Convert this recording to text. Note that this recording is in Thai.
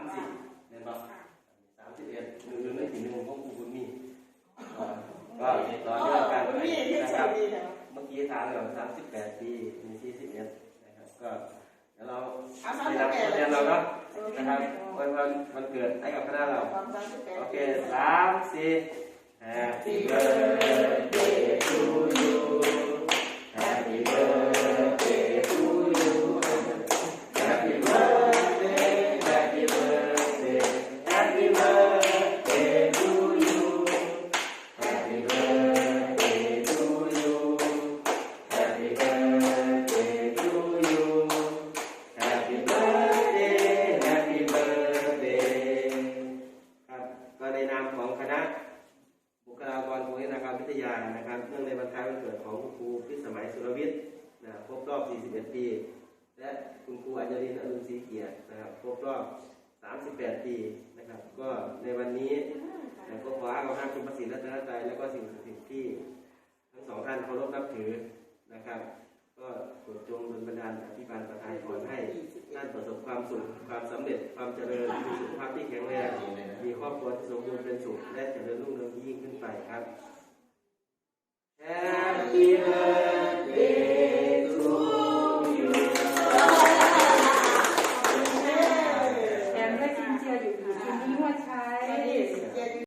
ามสิบเนี่ยเนาะสามสิบเอ็ดหนึ่งหนึ่งไม่ถึงหนึ่งของครูบุญมีอ่าก็ต่อเนื่องกันคุณไปพี่ที่นะโชครับคดีแล้วเมื่อกี้ถามเราสามสิบแปดปีมีสี่สิบเอ็ดนะครับก็เดี๋ยวเราเอาสามไปสิบนำแปดคะแนนเราเนาะนะครับวันวันวันเกิดให้กับคณะเราความสามสิบแปดโอเคสามสี่ Happy birthday การวิทยานะครับเนื่องในวันคล้ายวันเกิดของคุณครูพิสมัยสุรวิทย์นะครบรอบ 41 ปี และคุณครูอัญญรินอรุณศรีเกียรตินะครับครบรอบ 38 ปีนะครับ ก็ในวันนี้นะก็ขอเอาห้าคุณประสิทธิ์รัตนตรัยและก็สิ่งศักดิ์สิทธิ์ที่ ทั้งสองท่านเคารพนับถือนะครับ ก็โปรดจงดลบันดาลอธิบานประทานพรให้ท่านประสบความสุขความสำเร็จความเจริญมีสุขภาพที่แข็งแรงมีครอบครัวที่สมบูรณ์เป็นสุขและเจริญรุ่งเรืองยิ่งขึ้นไปครับ แอมได้กินเจียอยู่ค่ะกินที่นวดใช้